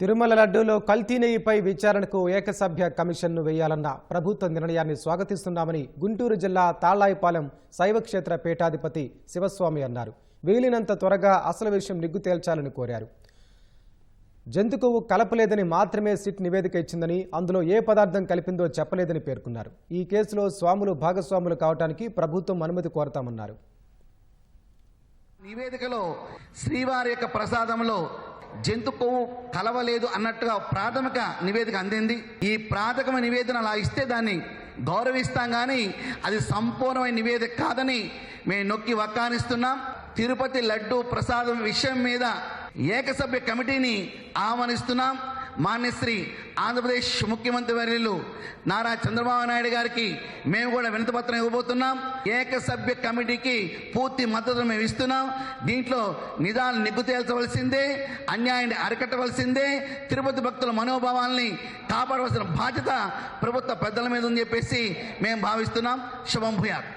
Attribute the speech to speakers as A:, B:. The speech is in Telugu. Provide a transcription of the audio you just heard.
A: తిరుమల లడ్డూలో కల్తీనేయిపై విచారణకు ఏకసభ్య కమిషన్ను వేయాలన్న ప్రభుత్వ నిర్ణయాన్ని స్వాగతిస్తున్నామని గుంటూరు జిల్లా తాళాయిపాలెం శైవక్షేత్ర పీఠాధిపతి శివస్వామి అన్నారు. వీలినంత త్వరగా అసలు విషయం నిగ్గు తేల్చాలని కోరారు. జంతుకు కలపలేదని మాత్రమే సిట్ నివేదిక ఇచ్చిందని అందులో ఏ పదార్థం కలిపిందో చెప్పలేదని పేర్కొన్నారు. ఈ కేసులో స్వాములు భాగస్వాములు కావడానికి ప్రభుత్వం అనుమతి కోరతామన్నారు.
B: నివేదికలో శ్రీవారి యొక్క ప్రసాదంలో జంతు కొవ్వు కలవలేదు అన్నట్టుగా ప్రాథమిక నివేదిక అందింది. ఈ ప్రాథమిక నివేదన అలా ఇస్తే దాన్ని గౌరవిస్తాం కానీ అది సంపూర్ణమైన నివేదిక కాదని మేము నొక్కి వక్కానిస్తున్నాం. తిరుపతి లడ్డు ప్రసాదం విషయం మీద ఏకసభ్య కమిటీని ఆహ్వానిస్తున్నాం. మాన్యశ్రీ ఆంధ్రప్రదేశ్ ముఖ్యమంత్రి వర్యులు నారా చంద్రబాబు నాయుడు గారికి మేము కూడా వినతిపత్రం ఇవ్వబోతున్నాం. ఏకసభ్య కమిటీకి పూర్తి మద్దతు మేము ఇస్తున్నాం. దీంట్లో నిజాలు నిగ్గు తేల్చవలసిందే అన్యాయాన్ని అరికట్టవలసిందే తిరుపతి భక్తుల మనోభావాల్ని కాపాడవలసిన బాధ్యత ప్రభుత్వ పెద్దల మీద ఉందని చెప్పేసి మేము భావిస్తున్నాం. శుభం భూయాత్.